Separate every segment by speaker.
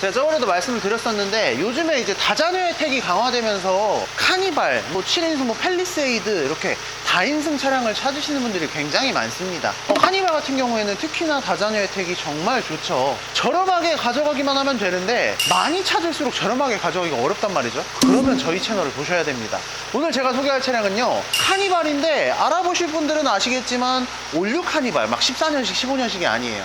Speaker 1: 제가 저번에도 말씀을 드렸었는데 요즘에 이제 다자녀 혜택이 강화되면서 카니발, 뭐 7인승, 뭐 펠리세이드 이렇게 다인승 차량을 찾으시는 분들이 굉장히 많습니다. 어, 카니발 같은 경우에는 특히나 다자녀 혜택이 정말 좋죠. 저렴하게 가져가기만 하면 되는데 많이 찾을수록 저렴하게 가져가기가 어렵단 말이죠. 그러면 저희 채널을 보셔야 됩니다. 오늘 제가 소개할 차량은요. 카니발인데 알아보실 분들은 아시겠지만 올류 카니발 막 14년식, 15년식이 아니에요.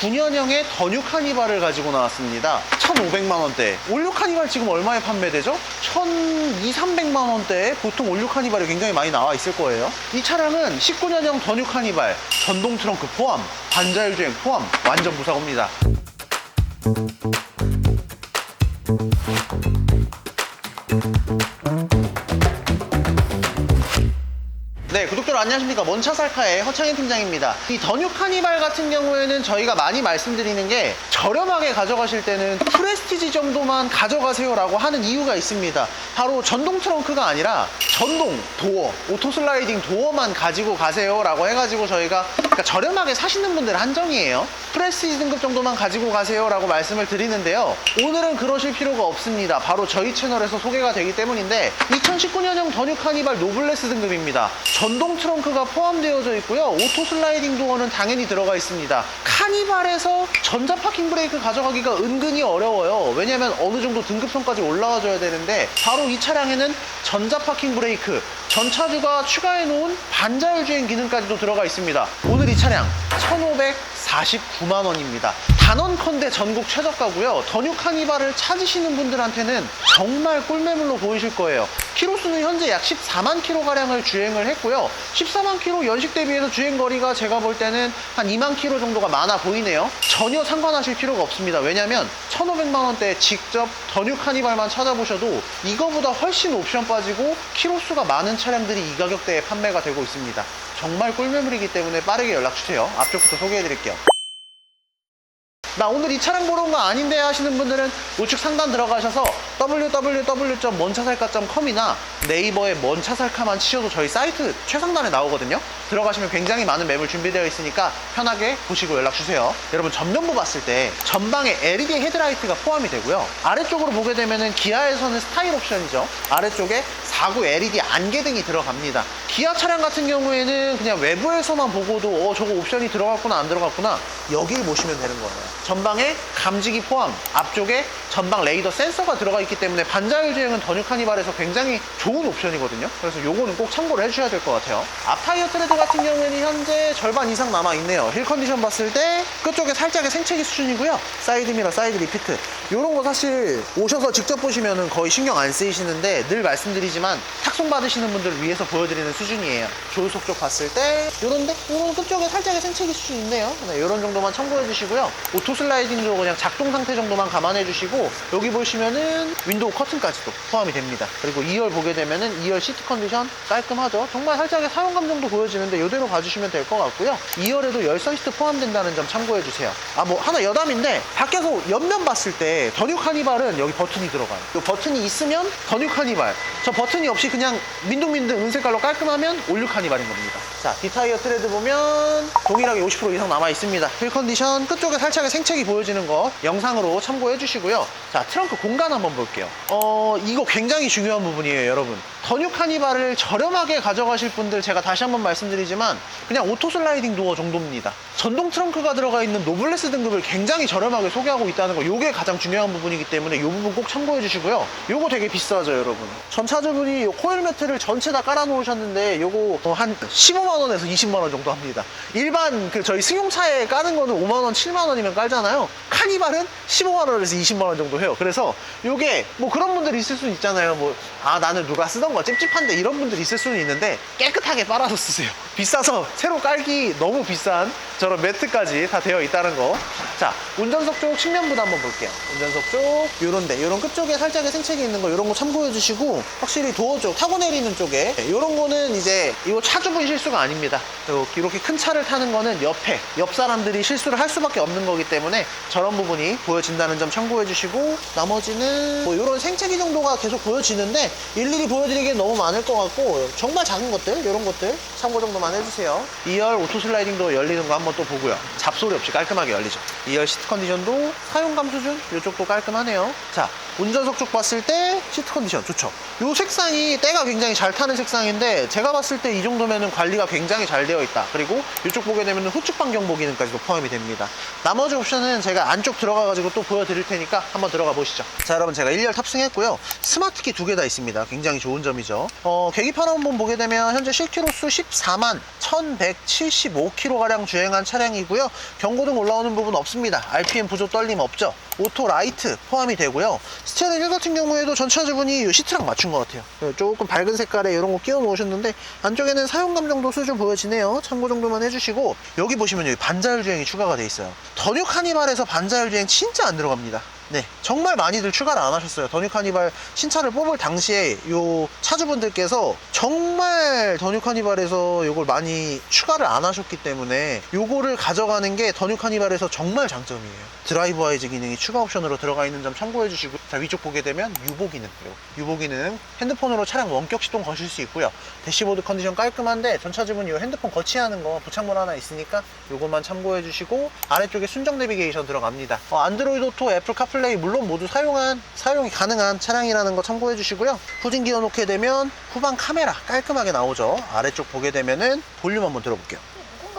Speaker 1: 2019년형의 더뉴 카니발을 가지고 나왔습니다. 1,500만 원대. 올류 카니발 지금 얼마에 판매되죠? 1,200, 300만 원대에 보통 올류 카니발이 굉장히 많이 나와 있을 거예요. 이 차량은 19년형 더뉴 카니발, 전동 트렁크 포함, 반자율 주행 포함, 완전 무사고입니다. 네, 구독자 안녕하십니까. 먼차 살카의 허창현 팀장입니다. 이 더뉴 카니발 같은 경우에는 저희가 많이 말씀드리는 게 저렴하게 가져가실 때는 프레스티지 정도만 가져가세요 라고 하는 이유가 있습니다. 바로 전동 트렁크가 아니라 전동 도어, 오토 슬라이딩 도어만 가지고 가세요 라고 해가지고 저희가 그러니까 저렴하게 사시는 분들 한정이에요. 프레스티지 등급 정도만 가지고 가세요 라고 말씀을 드리는데요. 오늘은 그러실 필요가 없습니다. 바로 저희 채널에서 소개가 되기 때문인데 2019년형 더뉴 카니발 노블레스 등급입니다. 전동 트렁크가 포함되어져 있고요. 오토 슬라이딩 도어는 당연히 들어가 있습니다. 카니발에서 전자 파킹 브레이크 가져가기가 은근히 어려워요. 왜냐면 어느 정도 등급선까지 올라와 줘야 되는데 바로 이 차량에는 전자 파킹 브레이크, 전차주가 추가해 놓은 반자율 주행 기능까지도 들어가 있습니다. 오늘 이 차량 1,549만 원입니다. 단언컨대 전국 최저가고요. 더뉴 카니발을 찾으시는 분들한테는 정말 꿀매물로 보이실 거예요. 키로수는 현재 약 14만 킬로가량을 주행을 했고요. 14만 킬로 연식 대비해서 주행 거리가 제가 볼 때는 한 2만 킬로 정도가 많아 보이네요. 전혀 상관하실 필요가 없습니다. 왜냐면 1,500만 원대에 직접 더뉴 카니발만 찾아보셔도 이거보다 훨씬 옵션 빠지고 키로수가 많은 차량들이 이 가격대에 판매가 되고 있습니다. 정말 꿀매물이기 때문에 빠르게 연락 주세요. 앞쪽부터 소개해 드릴게요. 나 오늘 이 차량 보러 온 거 아닌데 하시는 분들은 우측 상단 들어가셔서 www.먼차살까.com이나 네이버에 먼차살카만 치셔도 저희 사이트 최상단에 나오거든요. 들어가시면 굉장히 많은 매물 준비되어 있으니까 편하게 보시고 연락 주세요. 여러분 전면부 봤을 때 전방에 LED 헤드라이트가 포함이 되고요. 아래쪽으로 보게 되면은 기아에서는 스타일 옵션이죠. 아래쪽에 4구 LED 안개등이 들어갑니다. 기아 차량 같은 경우에는 그냥 외부에서만 보고도 어 저거 옵션이 들어갔구나 안 들어갔구나 여기를 보시면 되는 거예요. 전방에 감지기 포함, 앞쪽에 전방 레이더 센서가 들어가 있기 때문에 반자율 주행은 더뉴 카니발에서 굉장히 좋은 옵션이거든요. 그래서 요거는 꼭 참고를 해주셔야 될 것 같아요. 앞 타이어 트레드 같은 경우에는 현재 절반 이상 남아 있네요. 힐 컨디션 봤을 때 끝쪽에 살짝의 생채기 수준이고요. 사이드 미러, 사이드 리피트 요런 거 사실 오셔서 직접 보시면은 거의 신경 안 쓰이시는데 늘 말씀드리지만 탁송 받으시는 분들을 위해서 보여드리는 수준 이에요. 조수석 쪽 봤을 때 요런데 요런 끝쪽에 살짝의 생채기 수준 있네요. 네, 요런 정도만 참고해 주시고요. 오토 슬라이딩도 그냥 작동 상태 정도만 감안해 주시고 여기 보시면은 윈도우 커튼까지도 포함이 됩니다. 그리고 2열 보게 되면은 2열 시트 컨디션 깔끔하죠. 정말 살짝의 사용감 정도 보여지는데 이대로 봐주시면 될 것 같고요. 2열에도 열선 시트 포함된다는 점 참고해 주세요. 아 뭐 하나 여담인데 밖에서 옆면 봤을 때 더뉴 카니발은 여기 버튼이 들어가요. 이 버튼이 있으면 더뉴 카니발. 저 버튼이 없이 그냥 민둥민둥 은색깔로 깔끔 하면 올류 카니발인 겁니다. 자, 디타이어 트레드 보면 동일하게 50% 이상 남아 있습니다. 휠 컨디션 끝쪽에 살짝의 생채기 보여지는 거 영상으로 참고해 주시고요. 자, 트렁크 공간 한번 볼게요. 어, 이거 굉장히 중요한 부분이에요, 여러분. 더뉴 카니발을 저렴하게 가져가실 분들 제가 다시 한번 말씀드리지만 그냥 오토 슬라이딩 도어 정도입니다. 전동 트렁크가 들어가 있는 노블레스 등급을 굉장히 저렴하게 소개하고 있다는 거 요게 가장 중요한 부분이기 때문에 요 부분 꼭 참고해 주시고요. 요거 되게 비싸죠, 여러분. 전 차주분이 요 코일 매트를 전체 다 깔아 놓으셨는데 어, 한 15만 원에서 20만 원 정도 합니다. 일반 그 저희 승용차에 까는 거는 5만 원, 7만 원이면 깔잖아요. 카니발은 15만 원에서 20만 원 정도 해요. 그래서 요게 뭐 그런 분들이 있을 수 있잖아요. 뭐 아 나는 누가 쓰던 거 찝찝한데 이런 분들이 있을 수는 있는데 깨끗하게 빨아서 쓰세요. 비싸서 새로 깔기 너무 비싼 저런 매트까지 다 되어 있다는 거. 자, 운전석 쪽 측면부도 한번 볼게요. 운전석 쪽 요런데 요런 끝쪽에 살짝의 생채기 있는 거 요런 거 참고해 주시고 확실히 도어 쪽 타고 내리는 쪽에 요런 거는 이제 이거 차주분 실수가 실수가 아닙니다. 이렇게 큰 차를 타는 거는 옆에 옆 사람들이 실수를 할 수밖에 없는 거기 때문에 저런 부분이 보여진다는 점 참고해 주시고 나머지는 뭐 이런 생채기 정도가 계속 보여지는데 일일이 보여드리기엔 너무 많을 것 같고 정말 작은 것들 이런 것들 참고 정도만 해주세요. 2열 오토 슬라이딩도 열리는 거 한번 또 보고요. 잡소리 없이 깔끔하게 열리죠. 2열 시트 컨디션도 사용감 수준 이쪽도 깔끔하네요. 자 운전석 쪽 봤을 때 시트 컨디션 좋죠. 이 색상이 때가 굉장히 잘 타는 색상인데 제가 봤을 때 이 정도면은 관리가 굉장히 잘 되어 있다. 그리고 이쪽 보게 되면 후측 반경 보 기능까지도 포함이 됩니다. 나머지 옵션은 제가 안쪽 들어가 가지고 또 보여드릴 테니까 한번 들어가 보시죠. 자 여러분 제가 1열 탑승했고요. 스마트키 두 개 다 있습니다. 굉장히 좋은 점이죠. 어, 계기판 한번 보게 되면 현재 실키로수 14만 1175km 가량 주행한 차량이고요. 경고등 올라오는 부분 없습니다. RPM 부조 떨림 없죠. 오토 라이트 포함이 되고요. 스티어링 휠 같은 경우에도 전차 주분이 이 시트랑 맞춘 것 같아요. 네, 조금 밝은 색깔에 이런 거 끼워 놓으셨는데 안쪽에는 사용감 정도 수준 보여지네요. 참고 정도만 해주시고 여기 보시면 여기 반자율 주행이 추가가 돼 있어요. 더뉴 카니발에서 반자율 주행 진짜 안 들어갑니다. 네, 정말 많이들 추가를 안 하셨어요. 더뉴 카니발 신차를 뽑을 당시에 요 차주분들께서 정말 더뉴 카니발에서 요걸 많이 추가를 안 하셨기 때문에 요거를 가져가는 게 더뉴 카니발에서 정말 장점이에요. 드라이브 와이즈 기능이 추가 옵션으로 들어가 있는 점 참고해 주시고 자 위쪽 보게 되면 유보 기능 유보 기능 핸드폰으로 차량 원격 시동 거실 수 있고요. 대시보드 컨디션 깔끔한데 전 차주분 이 핸드폰 거치하는 거 부착물 하나 있으니까 요것만 참고해 주시고 아래쪽에 순정 내비게이션 들어갑니다. 어, 안드로이드 오토, 애플 카플 레이 물론 모두 사용한 사용이 가능한 차량이라는 거 참고해 주시고요. 후진 기어 놓게 되면 후방 카메라 깔끔하게 나오죠. 아래쪽 보게 되면은 볼륨 한번 들어볼게요.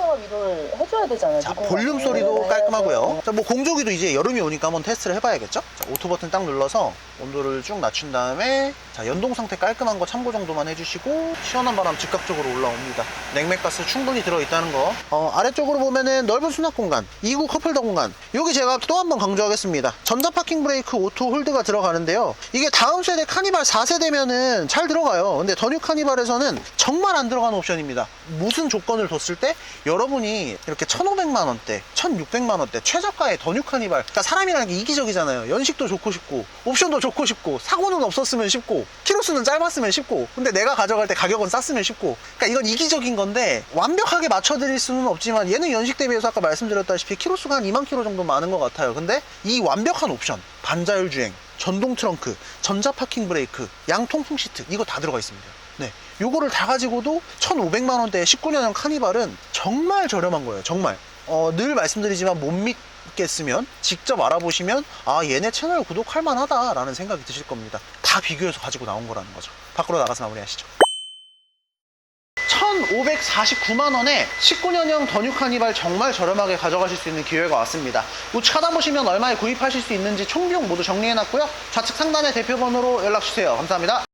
Speaker 2: 누군가가 이걸 해줘야 되잖아요.
Speaker 1: 자. 볼륨 소리도
Speaker 2: 네,
Speaker 1: 깔끔하고요.
Speaker 2: 네.
Speaker 1: 자, 뭐 공조기도 이제 여름이 오니까 한번 테스트를 해봐야겠죠? 자, 오토 버튼 딱 눌러서 온도를 쭉 낮춘 다음에 자, 연동 상태 깔끔한 거 참고 정도만 해주시고 시원한 바람 즉각적으로 올라옵니다. 냉매가스 충분히 들어있다는 거. 어, 아래쪽으로 보면은 넓은 수납 공간, 2구 컵홀더 공간. 여기 제가 또 한번 강조하겠습니다. 전자 파킹 브레이크 오토 홀드가 들어가는데요. 이게 다음 세대 카니발 4세대면은 잘 들어가요. 근데 더뉴 카니발에서는 정말 안 들어가는 옵션입니다. 무슨 조건을 뒀을 때 여러 분이 이렇게 1,500만 원대, 1,600만 원대 최저가의 더뉴 카니발. 그러니까 사람이라는 게 이기적이잖아요. 연식도 좋고 싶고, 옵션도 좋고 싶고, 사고는 없었으면 쉽고, 키로수는 짧았으면 쉽고, 근데 내가 가져갈 때 가격은 쌌으면 쉽고. 그러니까 이건 이기적인 건데 완벽하게 맞춰드릴 수는 없지만 얘는 연식 대비해서 아까 말씀드렸다시피 키로수가 한 2만 킬로 정도 많은 것 같아요. 근데 이 완벽한 옵션, 반자율 주행, 전동 트렁크, 전자 파킹 브레이크, 양통풍 시트 이거 다 들어가 있습니다. 네, 요거를 다 가지고도 1,500만 원대의 19년형 카니발은 정말 저렴한 거예요. 정말. 어, 늘 말씀드리지만 못 믿겠으면 직접 알아보시면 아 얘네 채널 구독할 만하다라는 생각이 드실 겁니다. 다 비교해서 가지고 나온 거라는 거죠. 밖으로 나가서 마무리하시죠. 1,549만 원에 19년형 더뉴 카니발 정말 저렴하게 가져가실 수 있는 기회가 왔습니다. 우측 하단 보시면 얼마에 구입하실 수 있는지 총 비용 모두 정리해놨고요. 좌측 상단의 대표번호로 연락 주세요. 감사합니다.